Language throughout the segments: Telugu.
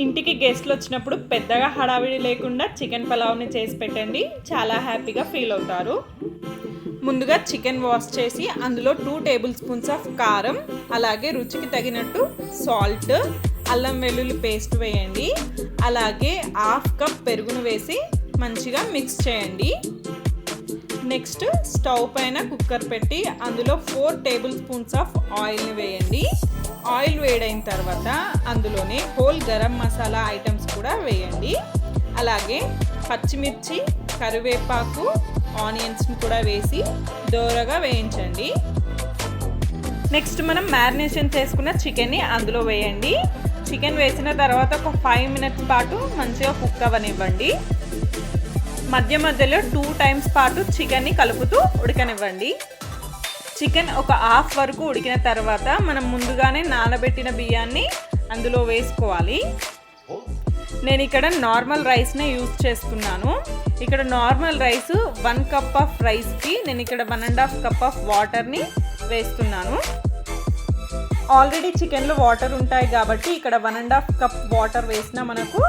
ఇంటికి గెస్ట్లు వచ్చినప్పుడు పెద్దగా హడావిడి లేకుండా చికెన్ పలావ్ని చేసి పెట్టండి. చాలా హ్యాపీగా ఫీల్ అవుతారు. ముందుగా చికెన్ వాష్ చేసి అందులో టూ టేబుల్ స్పూన్స్ ఆఫ్ కారం అలాగే రుచికి తగినట్టు సాల్ట్ అల్లం వెల్లుల్లి పేస్ట్ వేయండి. అలాగే హాఫ్ కప్ పెరుగును వేసి మంచిగా మిక్స్ చేయండి. నెక్స్ట్ స్టవ్ పైన కుక్కర్ పెట్టి అందులో ఫోర్ టేబుల్ స్పూన్స్ ఆఫ్ ఆయిల్ని వేయండి. ఆయిల్ వేడైన తర్వాత అందులోనే హోల్ గరం మసాలా ఐటమ్స్ కూడా వేయండి. అలాగే పచ్చిమిర్చి కరివేపాకు ఆనియన్స్ని కూడా వేసి దోరగా వేయించండి. నెక్స్ట్ మనం మ్యారినేషన్ చేసుకున్న చికెన్ని అందులో వేయండి. చికెన్ వేసిన తర్వాత ఒక ఫైవ్ మినిట్స్ పాటు మంచిగా కుక్ అవ్వనివ్వండి. మధ్య మధ్యలో టూ టైమ్స్ పాటు చికెన్ని కలుపుతూ ఉడకనివ్వండి. చికెన్ ఒక హాఫ్ వరకు ఉడికిన తర్వాత మనం ముందుగానే నానబెట్టిన బియ్యాన్ని అందులో వేసుకోవాలి. నేను ఇక్కడ నార్మల్ రైస్నే యూజ్ చేస్తున్నాను. ఇక్కడ normal rice one cup of రైస్కి నేను ఇక్కడ one and half cup of వాటర్ని వేస్తున్నాను. ఆల్రెడీ చికెన్లో వాటర్ ఉంటాయి కాబట్టి ఇక్కడ one and half cup water వేసినా మనకు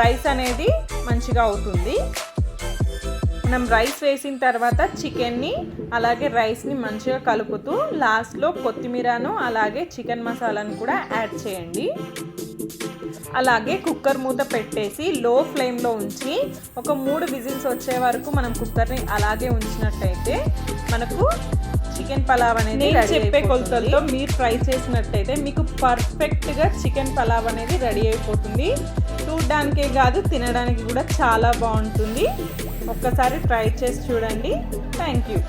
రైస్ అనేది మంచిగా అవుతుంది. మనం రైస్ వేసిన తర్వాత చికెన్ని అలాగే రైస్ని మంచిగా కలుపుతూ లాస్ట్లో కొత్తిమీరను అలాగే చికెన్ మసాలాను కూడా యాడ్ చేయండి. అలాగే కుక్కర్ మూత పెట్టేసి లో ఫ్లేమ్లో ఉంచి ఒక మూడు విజిల్స్ వచ్చే వరకు మనం కుక్కర్ని అలాగే ఉంచినట్టయితే మనకు చికెన్ పలావ్ అనేది చెప్పే. కొలతలతో మీరు ట్రై చేసినట్టయితే మీకు పర్ఫెక్ట్గా చికెన్ పలావ్ అనేది రెడీ అయిపోతుంది. చూడడానికే కాదు తినడానికి కూడా చాలా బాగుంటుంది. ఒక్కసారి ట్రై చేసి చూడండి. Thank you